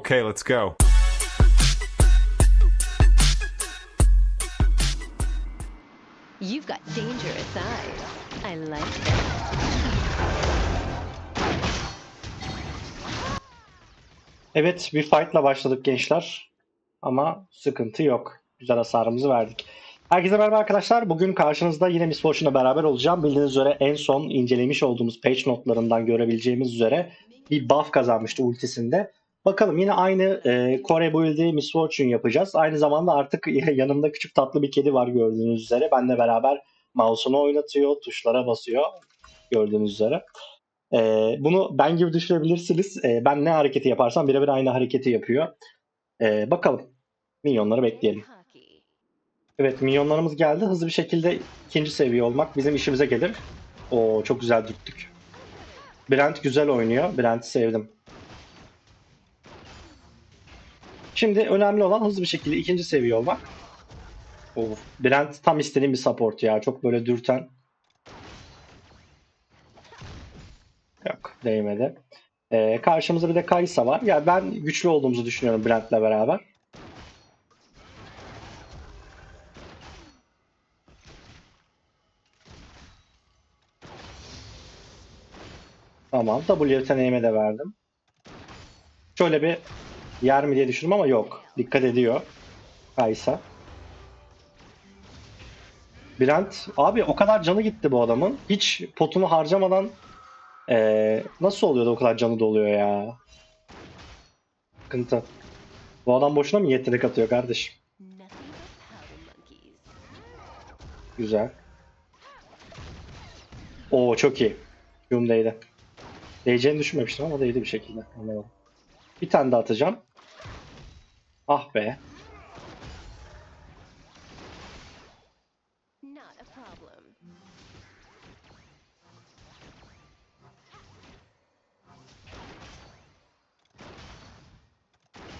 Okay, let's go. You've got dangerous eyes. I like that. Evet bir fight'la başladık gençler. Ama sıkıntı yok. Güzel hasarımızı verdik. Herkese merhaba arkadaşlar. Bugün karşınızda yine Miss Fortune'la beraber olacağım. Bildiğiniz üzere en son incelemiş olduğumuz page notlarından görebileceğimiz üzere bir buff kazanmıştı ultisinde. Bakalım yine aynı e, Kore build'i Miss Fortune yapacağız. Aynı zamanda artık yanımda küçük tatlı bir kedi var gördüğünüz üzere. Benle beraber mouse'unu oynatıyor, tuşlara basıyor gördüğünüz üzere. Ee, bunu ben gibi düşünebilirsiniz. Ee, ben ne hareketi yaparsam birebir aynı hareketi yapıyor. Ee, bakalım. Minyonları bekleyelim. Evet minyonlarımız geldi. Hızlı bir şekilde ikinci seviye olmak bizim işimize gelir. Oo çok güzel dürttük. Brent güzel oynuyor. Brent'i sevdim. Şimdi önemli olan hızlı bir şekilde ikinci seviye olmak. Of, Brent tam istediğim bir support ya. Çok böyle dürten. Yok değmedi. Ee, karşımızda bir de Kaysa var. Ya ben güçlü olduğumuzu düşünüyorum Brent'le beraber. Tamam. W yeteneğime de verdim. Şöyle bir yer mi diye düşündüm ama yok. Dikkat ediyor. Kaysa. Brent abi o kadar canı gitti bu adamın. Hiç potunu harcamadan ee, nasıl oluyor da o kadar canı doluyor ya? Sıkıntı. Bu adam boşuna mı yetenek atıyor kardeşim? Güzel. Oo çok iyi. Yum değdi. Değeceğini düşünmemiştim ama değdi bir şekilde. Anlamadım. Bir tane daha atacağım. Ah be.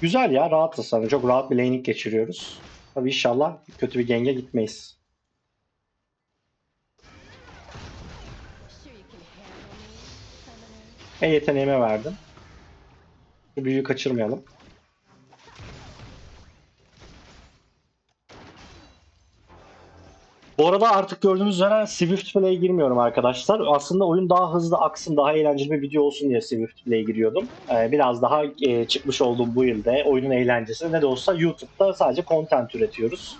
Güzel ya rahatız sana. Çok rahat bir laning geçiriyoruz. Tabii inşallah kötü bir genge gitmeyiz. En yeteneğime verdim. Şu büyüyü kaçırmayalım. Bu arada artık gördüğünüz üzere Swift Play'e girmiyorum arkadaşlar. Aslında oyun daha hızlı aksın, daha eğlenceli bir video olsun diye Swift Play'e giriyordum. Ee, biraz daha e, çıkmış olduğum bu yılda oyunun eğlencesi ne de olsa YouTube'da sadece content üretiyoruz.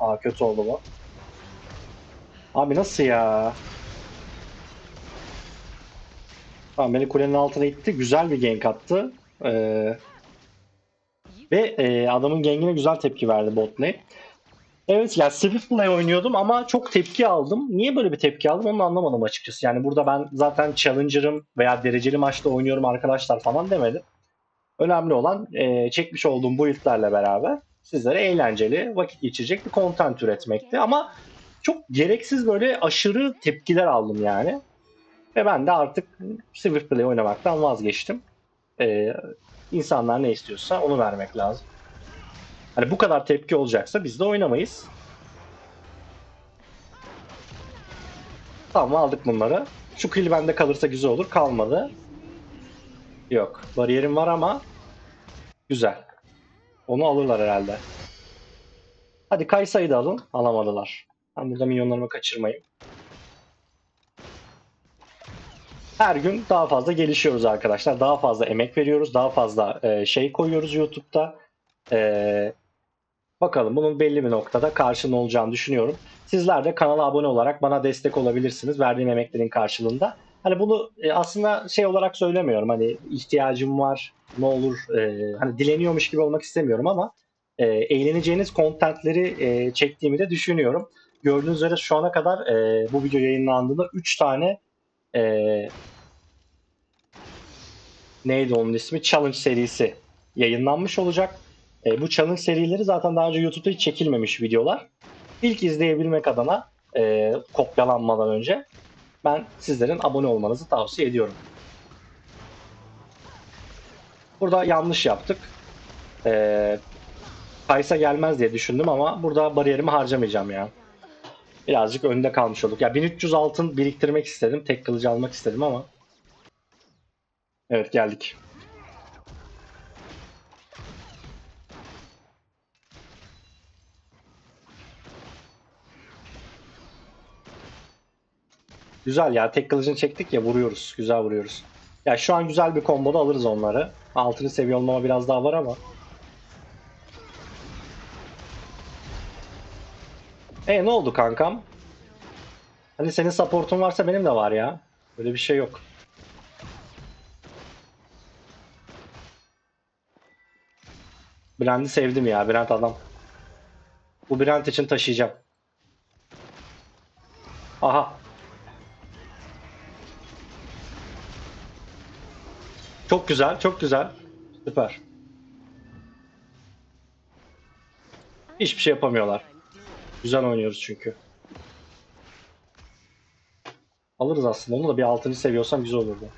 Aa kötü oldu bu. Abi nasıl ya? Tamam beni kulenin altına itti. Güzel bir gank attı. Ee, ve e, adamın gangine güzel tepki verdi bot lane. Evet ya Swift Play oynuyordum ama çok tepki aldım. Niye böyle bir tepki aldım onu anlamadım açıkçası. Yani burada ben zaten Challenger'ım veya dereceli maçta oynuyorum arkadaşlar falan demedim. Önemli olan e, çekmiş olduğum bu build'lerle beraber sizlere eğlenceli vakit geçirecek bir content üretmekti. Ama çok gereksiz böyle aşırı tepkiler aldım yani. Ve ben de artık Swift Play oynamaktan vazgeçtim. Ee, insanlar ne istiyorsa onu vermek lazım. Hani bu kadar tepki olacaksa biz de oynamayız. Tamam aldık bunları. Şu kill bende kalırsa güzel olur. Kalmadı. Yok. Bariyerim var ama güzel. Onu alırlar herhalde. Hadi Kaysa'yı da alın. Alamadılar. Ben burada milyonlarımı kaçırmayayım. Her gün daha fazla gelişiyoruz arkadaşlar. Daha fazla emek veriyoruz. Daha fazla e, şey koyuyoruz YouTube'da. E, bakalım bunun belli bir noktada karşılığında olacağını düşünüyorum. Sizler de kanala abone olarak bana destek olabilirsiniz. Verdiğim emeklerin karşılığında. Hani bunu e, aslında şey olarak söylemiyorum. Hani ihtiyacım var. Ne olur. e, hani dileniyormuş gibi olmak istemiyorum ama e, eğleneceğiniz contentleri e, çektiğimi de düşünüyorum. Gördüğünüz üzere şu ana kadar bu video yayınlandığında 3 tane neydi onun ismi? Challenge serisi yayınlanmış olacak. E, bu challenge serileri zaten daha önce YouTube'da hiç çekilmemiş videolar. İlk izleyebilmek adına e, kopyalanmadan önce ben sizlerin abone olmanızı tavsiye ediyorum. Burada yanlış yaptık. E, Kaysa gelmez diye düşündüm ama burada bariyerimi harcamayacağım ya. Birazcık önde kalmış olduk. Ya 1300 altın biriktirmek istedim. Tek kılıcı almak istedim ama. Evet geldik. Güzel ya. Tek kılıcını çektik ya vuruyoruz. Güzel vuruyoruz. Ya şu an güzel bir komboda alırız onları. Altını seviye olmama biraz daha var ama. E ne oldu kankam? Hani senin supportun varsa benim de var ya. Böyle bir şey yok. Brand'i sevdim ya. Brand adam. Bu Brand için taşıyacağım. Aha. Çok güzel, çok güzel. Süper. Hiçbir şey yapamıyorlar. Güzel oynuyoruz çünkü. Alırız aslında. Onu da bir 6. seviyorsam güzel olurdu.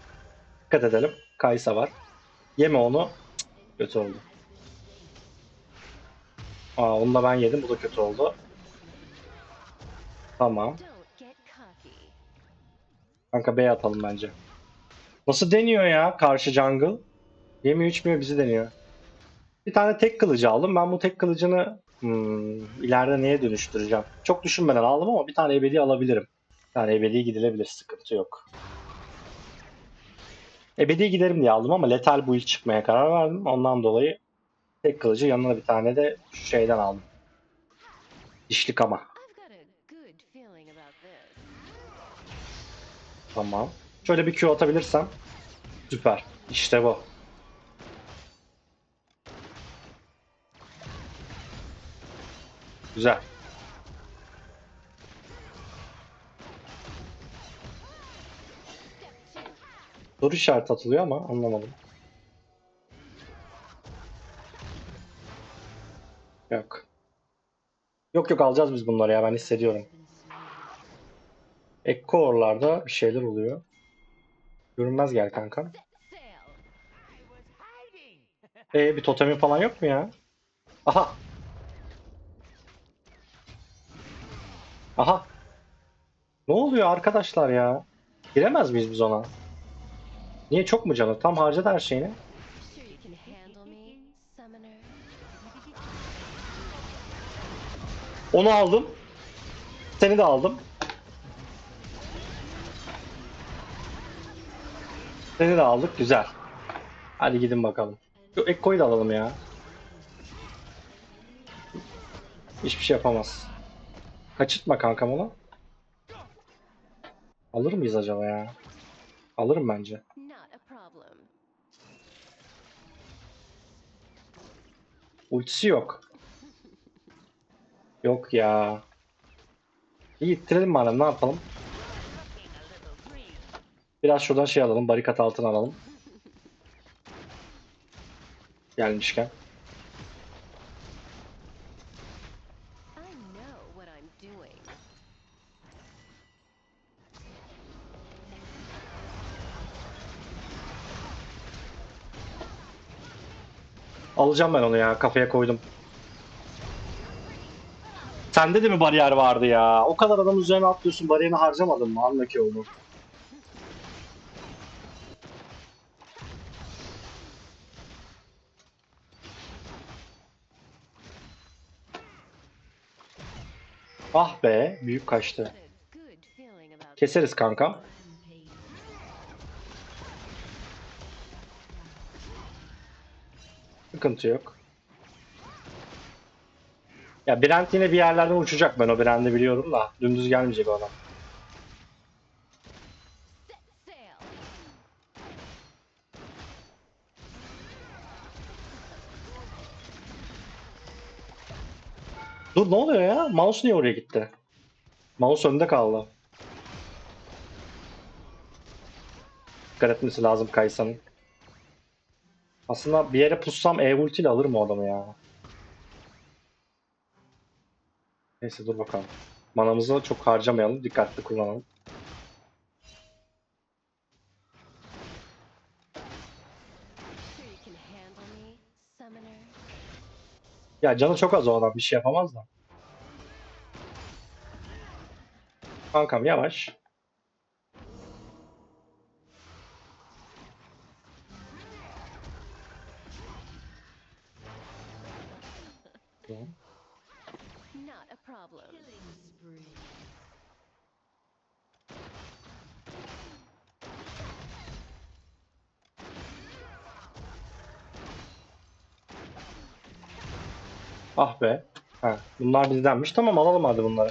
Dikkat edelim. Kaysa var. Yeme onu. Kötü oldu. Aa onu da ben yedim. Bu da kötü oldu. Tamam. Kanka B atalım bence. Nasıl deniyor ya karşı jungle? Yemiyor içmiyor bizi deniyor. Bir tane tek kılıcı aldım. Ben bu tek kılıcını hmm, ileride neye dönüştüreceğim? Çok düşünmeden aldım ama bir tane ebedi alabilirim. Bir tane ebedi gidilebilir. Sıkıntı yok. Ebedi giderim diye aldım ama letal build çıkmaya karar verdim. Ondan dolayı tek kılıcı yanına bir tane de şu şeyden aldım. Dişlik ama. Tamam. Şöyle bir Q atabilirsem. Süper. İşte bu. Güzel. Soru işareti atılıyor ama anlamadım. Yok. Yok yok alacağız biz bunları ya ben hissediyorum. Ek core'larda bir şeyler oluyor. Görünmez gel kankam. Sail. E bir totemin falan yok mu ya? Aha. Aha. Ne oluyor arkadaşlar ya? Giremez miyiz biz ona? Niye çok mu canı? Tam harcadı her şeyini. Onu aldım. Seni de aldım. Seni de aldık. Güzel. Hadi gidin bakalım. Şu Ekko'yu da alalım ya. Hiçbir şey yapamaz. Kaçırtma kankam onu. Alır mıyız acaba ya? Alırım bence. Ultisi yok. Yok ya. İyi ittirelim madem ne yapalım? Biraz şuradan şey alalım. Barikat altına alalım. Gelmişken. Alacağım ben onu ya. Kafaya koydum. Sende de mi bariyer vardı ya? O kadar adam üzerine atlıyorsun. Bariyerini harcamadın mı? Anla ki onu. Ah be. Büyük kaçtı. Keseriz kankam. Sıkıntı yok. Ya Brent yine bir yerlerden uçacak ben o Brent'i biliyorum da. Dümdüz gelmeyecek o adam. Dur ne oluyor ya? Mouse niye oraya gitti? Mouse önde kaldı. Dikkat etmesi lazım Kaysa'nın. Aslında bir yere pussam E ulti ile alırım o adamı ya. Neyse dur bakalım. Manamızı çok harcamayalım. Dikkatli kullanalım. Ya canı çok az o adam. Bir şey yapamaz da. Kankam yavaş. Ah be. Ha, bunlar bizdenmiş. Tamam alalım hadi bunları.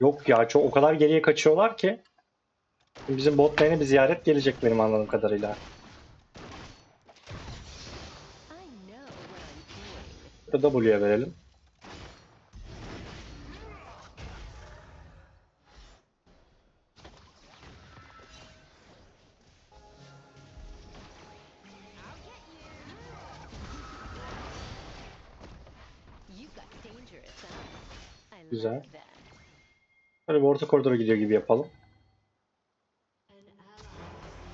Yok ya çok o kadar geriye kaçıyorlar ki. Bizim bot lane'e bir ziyaret gelecek benim anladığım kadarıyla. W'ye verelim. Güzel. Böyle bir orta koridora gidiyor gibi yapalım.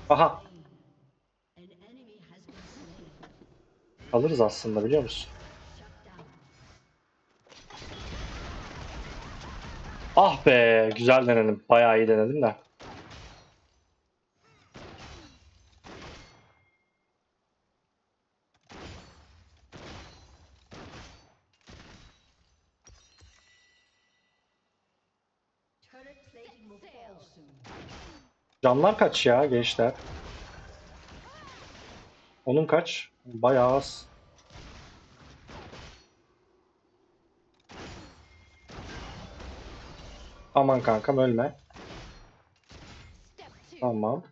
Aha. Alırız aslında biliyor musun? Ah be, güzel denedim. Bayağı iyi denedim de. Canlar kaç ya gençler? Onun kaç? Bayağı az. Aman kankam ölme. Tamam.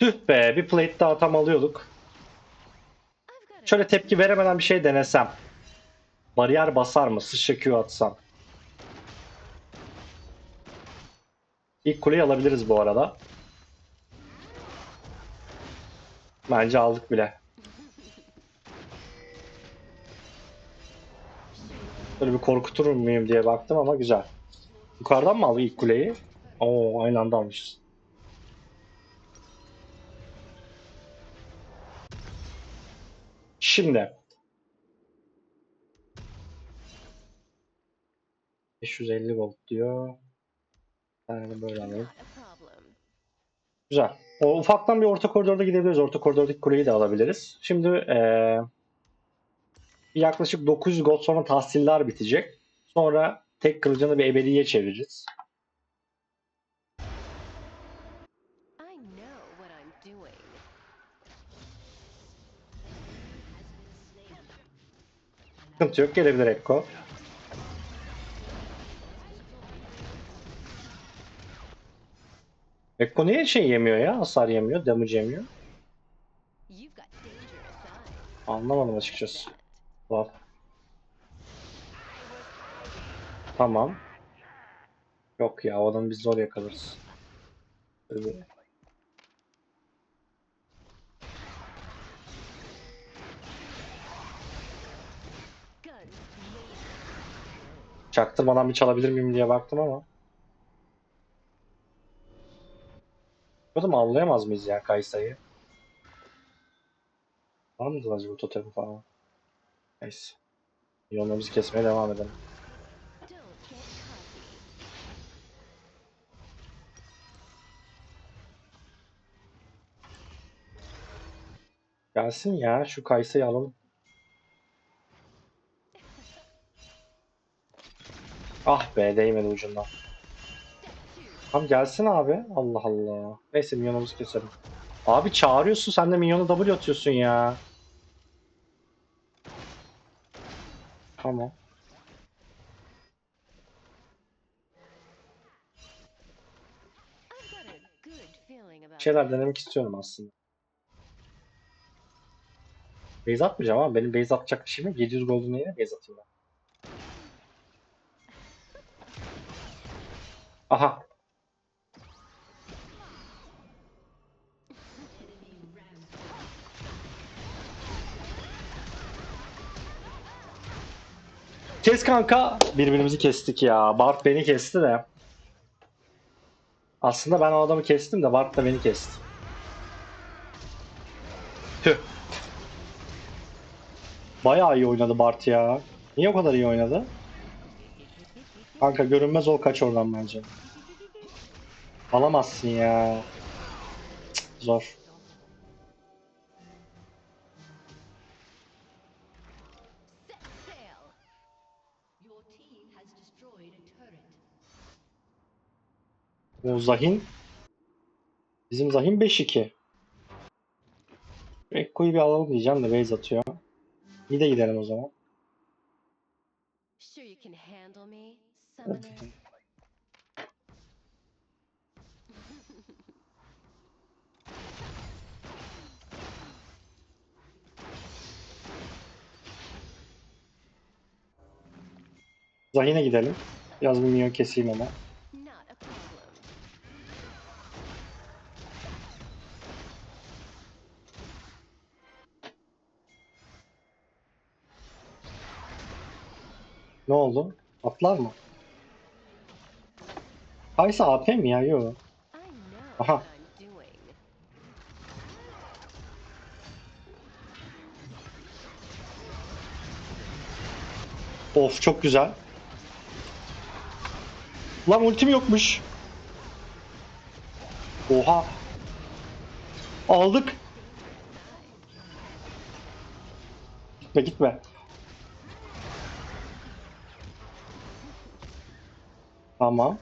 Tüh be bir plate daha tam alıyorduk. Şöyle tepki veremeden bir şey denesem. Bariyer basar mı? Sıçra Q atsam. İlk kuleyi alabiliriz bu arada. Bence aldık bile. Böyle bir korkutur muyum diye baktım ama güzel. Yukarıdan mı aldık ilk kuleyi? Oo aynı anda almışız. Şimdi. 550 volt diyor. De böyle alalım. Güzel. O ufaktan bir orta koridorda gidebiliriz. Orta koridordaki kuleyi de alabiliriz. Şimdi bir yaklaşık 900 gold sonra tahsiller bitecek. Sonra tek kılıcını bir ebediye çeviririz. Sıkıntı yok. Gelebilir Ekko. Ekko niye şey yemiyor ya? Hasar yemiyor. Damage yemiyor. Anlamadım açıkçası. Var. Tamam. Yok ya o adamı biz zor yakalarız. Böyle Çaktırmadan bir çalabilir miyim diye baktım ama. Mı avlayamaz mıyız ya Kaysa'yı? Var mıdır acaba totemi falan? Neyse. Yollarımızı kesmeye devam edelim. Gelsin ya şu Kaysa'yı alalım. Ah be değmedi ucundan. Tamam gelsin abi. Allah Allah. Neyse minyonumuzu keselim. Abi çağırıyorsun sen de minyonu W atıyorsun ya. Tamam. Şeyler denemek istiyorum aslında. Base atmayacağım ama benim base atacak bir şeyim yok. 700 golden yine base atayım ben. Aha. Kes kanka. Birbirimizi kestik ya. Bart beni kesti de. Aslında ben o adamı kestim de Bart da beni kesti. Tüh. Bayağı iyi oynadı Bart ya. Niye o kadar iyi oynadı? Kanka görünmez ol kaç oradan bence. Alamazsın ya. Cık, zor. O Zahin. Bizim Zahin 5-2. Ekko'yu bir alalım diyeceğim de base atıyor. İyi de gidelim o zaman. Sure you can handle me. Zahin'e gidelim. Biraz bir minyon keseyim ama. Ne oldu? Atlar mı? Kaysa AP mi ya? Yok. Aha. Of çok güzel. Lan ultim yokmuş. Oha. Aldık. Gitme gitme. Tamam.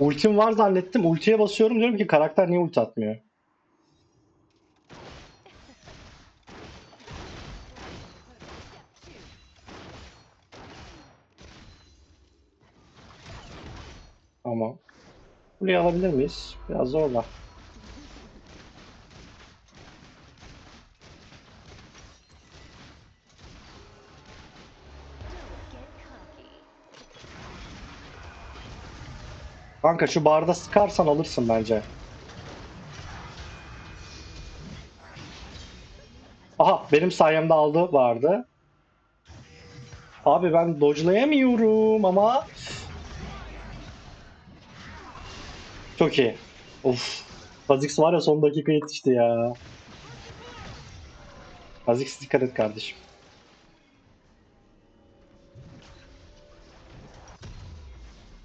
Ultim var zannettim. Ultiye basıyorum diyorum ki karakter niye ulti atmıyor? Tamam. Burayı alabilir miyiz? Biraz zorla. Kanka şu barda sıkarsan alırsın bence. Aha benim sayemde aldı vardı. Abi ben dodge'layamıyorum ama. Çok iyi. Of. Kha'Zix var ya son dakika yetişti ya. Kha'Zix dikkat et kardeşim.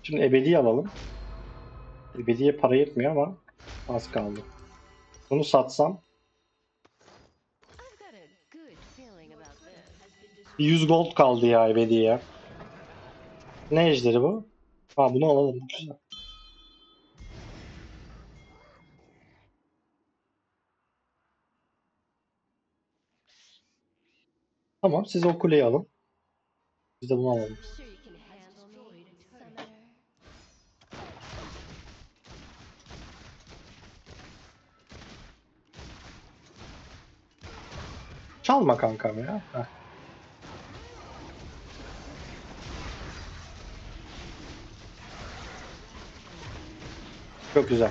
Şimdi ebedi alalım. Ebediye para yetmiyor ama az kaldı. Bunu satsam bir 100 gold kaldı ya ebediye. Ne ejderi bu? Ha bunu alalım. Güzel. Tamam siz o kuleyi alın. Biz de bunu alalım. Çalma kankam ya. Çok güzel.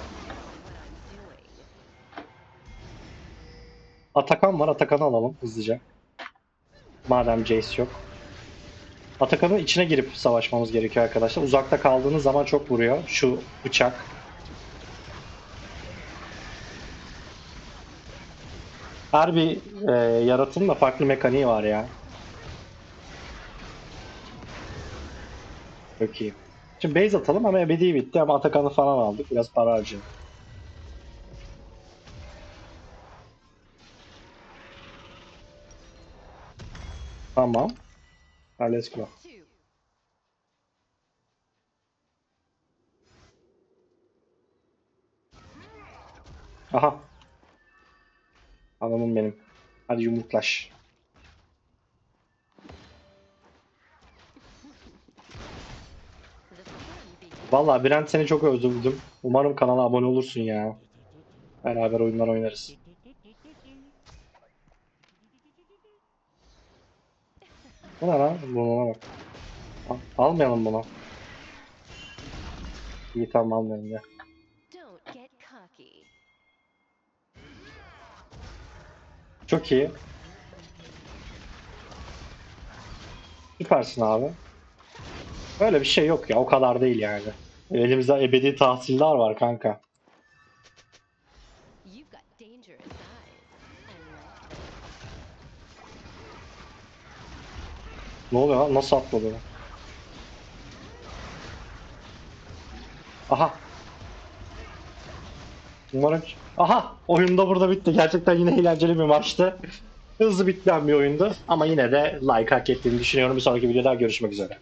Atakan var. Atakan'ı alalım hızlıca. Madem Jace yok. Atakan'ın içine girip savaşmamız gerekiyor arkadaşlar. Uzakta kaldığınız zaman çok vuruyor. Şu bıçak. Her bir e, yaratımın da farklı mekaniği var ya. Çok iyi. Şimdi base atalım ama ebedi bitti ama Atakan'ı falan aldık. Biraz para harcayalım. Tamam. Ha, let's go. Aha. Adamım benim. Hadi yumruklaş. Vallahi Brent seni çok özledim. Umarım kanala abone olursun ya. Beraber oyunlar oynarız. Bu ne lan? Burnuna bak. Al- almayalım bunu. İyi tamam almayalım ya. Çok iyi. Süpersin abi. Öyle bir şey yok ya. O kadar değil yani. Elimizde ebedi tahsiller var kanka. Ne oluyor lan? Nasıl atladı? Aha. Umarım... Aha! Oyunda burada bitti. Gerçekten yine eğlenceli bir maçtı. Hızlı biten bir oyundu ama yine de like hak ettiğini düşünüyorum. Bir sonraki videoda görüşmek üzere.